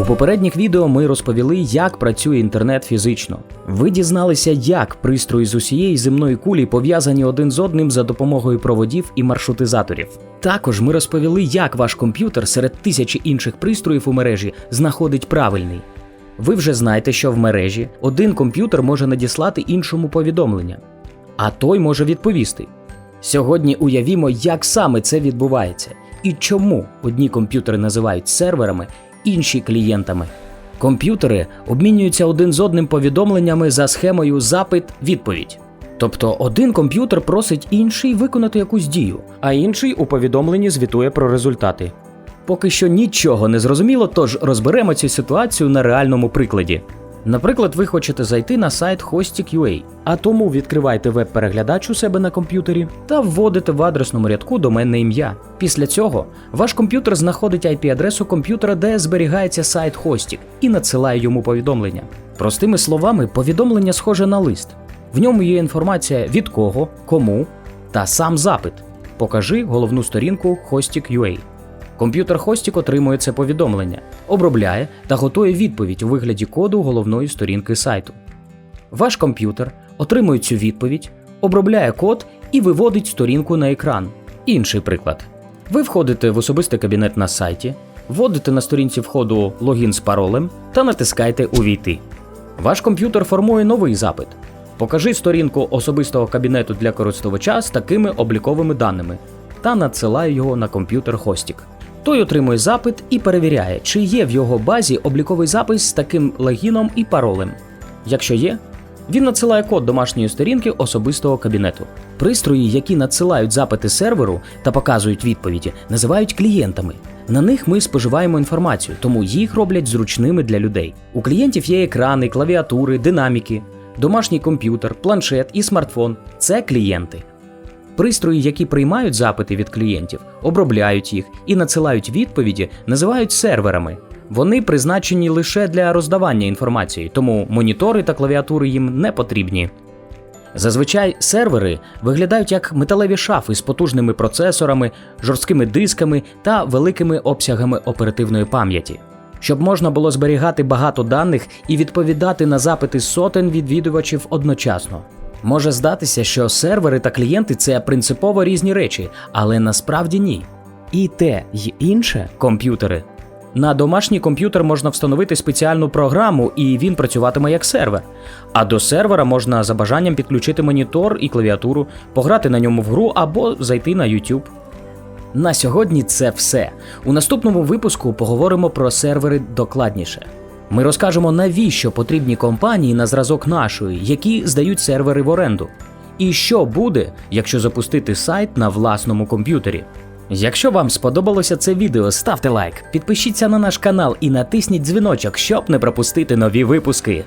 У попередніх відео ми розповіли, як працює інтернет фізично. Ви дізналися, як пристрої з усієї земної кулі пов'язані один з одним за допомогою проводів і маршрутизаторів. Також ми розповіли, як ваш комп'ютер серед тисячі інших пристроїв у мережі знаходить правильний. Ви вже знаєте, що в мережі один комп'ютер може надіслати іншому повідомлення, а той може відповісти. Сьогодні уявімо, як саме це відбувається і чому одні комп'ютери називають серверами, інші клієнтами. Комп'ютери обмінюються один з одним повідомленнями за схемою запит-відповідь. Тобто один комп'ютер просить інший виконати якусь дію, а інший у повідомленні звітує про результати. Поки що нічого не зрозуміло, тож розберемо цю ситуацію на реальному прикладі. Наприклад, ви хочете зайти на сайт Hostik.ua, а тому відкриваєте веб-переглядач у себе на комп'ютері та вводите в адресному рядку доменне ім'я. Після цього ваш комп'ютер знаходить IP-адресу комп'ютера, де зберігається сайт Hostik, і надсилає йому повідомлення. Простими словами, повідомлення схоже на лист. В ньому є інформація від кого, кому та сам запит. Покажи головну сторінку Hostik.ua. Комп'ютер Hostik отримує це повідомлення, обробляє та готує відповідь у вигляді коду головної сторінки сайту. Ваш комп'ютер отримує цю відповідь, обробляє код і виводить сторінку на екран. Інший приклад. Ви входите в особистий кабінет на сайті, вводите на сторінці входу логін з паролем та натискаєте Увійти. Ваш комп'ютер формує новий запит. Покажи сторінку особистого кабінету для користувача з такими обліковими даними та надсилає його на комп'ютер Hostik. Той отримує запит і перевіряє, чи є в його базі обліковий запис з таким логіном і паролем. Якщо є, він надсилає код домашньої сторінки особистого кабінету. Пристрої, які надсилають запити серверу та показують відповіді, називають клієнтами. На них ми споживаємо інформацію, тому їх роблять зручними для людей. У клієнтів є екрани, клавіатури, динаміки, домашній комп'ютер, планшет і смартфон це клієнти. Пристрої, які приймають запити від клієнтів, обробляють їх і надсилають відповіді, називають серверами. Вони призначені лише для роздавання інформації, тому монітори та клавіатури їм не потрібні. Зазвичай сервери виглядають як металеві шафи з потужними процесорами, жорсткими дисками та великими обсягами оперативної пам'яті. Щоб можна було зберігати багато даних і відповідати на запити сотень відвідувачів одночасно. Може здатися, що сервери та клієнти це принципово різні речі, але насправді ні. І те, й інше комп'ютери. На домашній комп'ютер можна встановити спеціальну програму, і він працюватиме як сервер. А до сервера можна за бажанням підключити монітор і клавіатуру, пограти на ньому в гру або зайти на YouTube. На сьогодні це все. У наступному випуску поговоримо про сервери докладніше. Ми розкажемо, навіщо потрібні компанії на зразок нашої, які здають сервери в оренду. І що буде, якщо запустити сайт на власному комп'ютері. Якщо вам сподобалося це відео, ставте лайк, підпишіться на наш канал і натисніть дзвіночок, щоб не пропустити нові випуски.